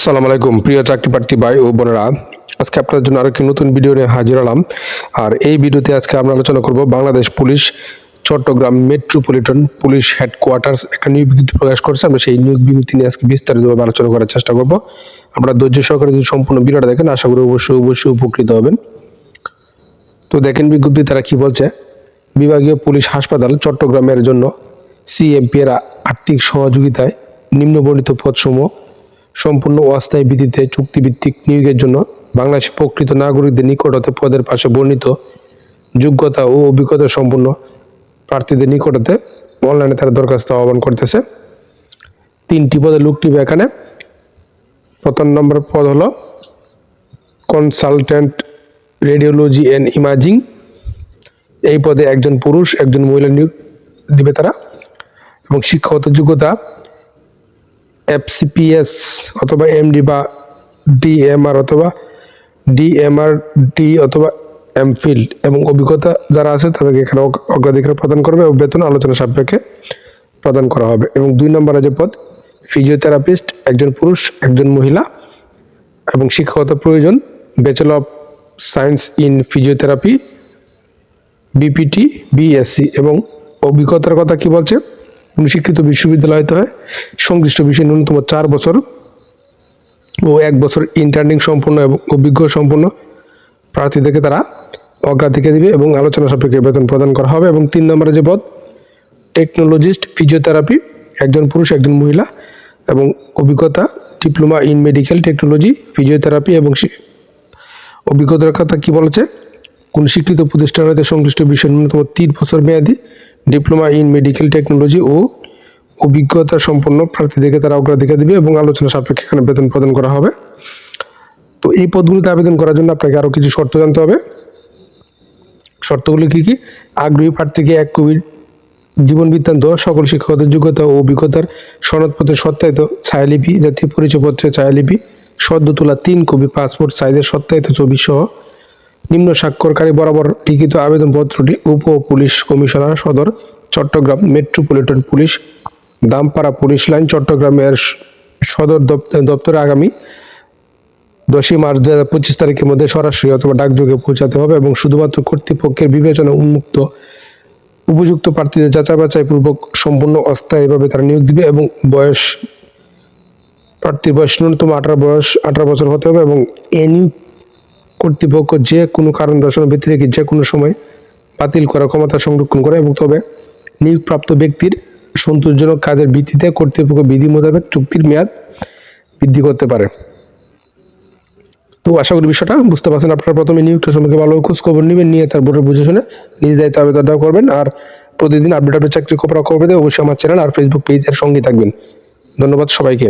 আসসালামু আলাইকুম, প্রিয় চাকরি প্রার্থী ভাই ও বোনেরা। আজকে আপনার জন্য আরেকটি নতুন ভিডিও নিয়ে হাজির হলাম। আর এই ভিডিওতে আজকে আমরা আলোচনা করব Bangladesh police, Chattogram metropolitan police headquarters একটা নিয়োগ বিজ্ঞপ্তি প্রকাশ করছে। আমরা সেই নিয়োগ বিজ্ঞপ্তি নিয়ে আজকে বিস্তারিতভাবে আলোচনা করার চেষ্টা করব। আমরা ধৈর্য সহকারে যদি সম্পূর্ণ ভিডিওটা দেখেন, আশা করি অবশ্যই অবশ্যই উপকৃত হবেন। তো দেখেন বিজ্ঞপ্তি তারা কি বলছে? বিভাগীয় পুলিশ হাসপাতাল চট্টগ্রামের জন্য সিএমপি এর আর্থিক সহযোগিতায় নিম্নবর্ণিত পদসমূহ সম্পূর্ণ অস্থায়ী ভিত্তিতে চুক্তিভিত্তিক নিয়োগের জন্য বাংলাদেশের প্রকৃত নাগরিকদের নিকট হতে পদের পাশে বর্ণিত যোগ্যতা ও অভিজ্ঞতা সম্পূর্ণ প্রার্থীদের নিকট হতে অনলাইনে তারা দরখাস্ত আহ্বান করতেছে। তিনটি পদে লোক নিবে এখানে। প্রথম নম্বর পদ হলো কনসালটেন্ট রেডিওলজি অ্যান্ড ইমাজিং এই পদে একজন পুরুষ, একজন মহিলা নিয়োগ দিবে তারা। এবং শিক্ষাগত যোগ্যতা এফসিপিএস অথবা এমডি বা ডিএমআর অথবা ডিএমআর ডি অথবা এমফিল এবং অভিজ্ঞতা যারা আছে তাদেরকে এখানে অগ- অগ্রাধিকার প্রদান করবে এবং বেতন আলোচনা সাপেক্ষে প্রদান করা হবে এবং দুই নম্বর যে পদ ফিজিওথেরাপিস্ট একজন পুরুষ, একজন মহিলা এবং শিক্ষাগত প্রয়োজন bachelor of science in physiotherapy BPT BSc এবং অভিজ্ঞতার কথা কি বলছে? কোনো শিক্ষিত বিশ্ববিদ্যালয় হতে হয়। সংশ্লিষ্ট বিষয়ে ন্যূনতম চার বছর ও এক বছর ইন্টার্নিং সম্পূর্ণ এবং অভিজ্ঞ সম্পূর্ণ প্রার্থীদেরকে তারা অগ্রাধিকার দিবে এবং আলোচনা সাপেক্ষে বেতন প্রদান করা হবে এবং তিন নম্বরে যে পদ টেকনোলজিস্ট ফিজিওথেরাপি একজন পুরুষ, একজন মহিলা এবং অভিজ্ঞতা diploma in medical technology physiotherapy এবং অভিজ্ঞতার কথা কী বলেছে? কোন স্বীকৃত প্রতিষ্ঠান হতে সংশ্লিষ্ট বিষয়ের ন্যূনতম তিন বছর মেয়াদী ডিপ্লোমা ইন মেডিকেল টেকনোলজি ও অভিজ্ঞতা সম্পন্ন প্রার্থীদেরকে তারা অগ্রাধিকার দিবে এবং আলোচনা সাপেক্ষে এখানে বেতন প্রদান করা হবে। তো এই পদগুলিতে আবেদন করার জন্য আপনাকে আরও কিছু শর্ত জানতে হবে। শর্তগুলি কি কি? আগ্রহী প্রার্থীকে এক কবির জীবন বৃত্তান্ত, সকল শিক্ষকদের যোগ্যতা ও অভিজ্ঞতার সনদপত্রের সত্যায়িত ছায়ালিপি, জাতীয় পরিচয়পত্রের ছায়ালিপি, সদ্য তোলা তিন কপি পাসপোর্ট, সাইজের সত্যায়িত ছবি সহ নিম্ন স্বাক্ষরকারী বরাবর লিখিত আবেদনপত্রটি উপ পুলিশ কমিশনার সদর Chattogram metropolitan police Dampara police line চট্টগ্রামের সদর দপ- দপ্তরে আগামী দশই মার্চ দু হাজার পঁচিশ তারিখের মধ্যে সরাসরি অথবা ডাকযোগে পৌঁছাতে হবে এবং শুধুমাত্র কর্তৃপক্ষের বিবেচনা উন্মুক্ত উপযুক্ত প্রার্থীদের যাচাই বাছাই পূর্বক সম্পূর্ণ অস্থায়ীভাবে তারা নিয়োগ দিবে এবং বয়স, প্রার্থীর বয়স ন্যূনতম আঠারো বয়স, আঠারো বছর হতে হবে এবং এ নিয়োগ কর্তৃপক্ষ যে কোনো কারণ দর্শানোর রেখে যে কোনো সময় বাতিল করার ক্ষমতা সংরক্ষণ করে এবং তবে নিয়োগপ্রাপ্ত ব্যক্তির সন্তোষজনক কাজের ভিত্তিতে কর্তৃপক্ষ বিধি মোতাবেক চুক্তির মেয়াদ বৃদ্ধি করতে পারে। তো আশা করি বিষয়টা বুঝতে পারছেন। আপনারা প্রথমে নিয়োগটা সম্পর্কে ভালো খোঁজ খবর নেবেন, নিয়ে তারপরে বুঝে শুনে নিজ দায়িত্ব আবেদনটা করবেন। আর প্রতিদিন আপডেট আপডেট চাকরি খবর খবর পেতে অবশ্যই আমার চ্যানেল আর ফেসবুক পেজের সঙ্গে থাকবেন। ধন্যবাদ সবাইকে।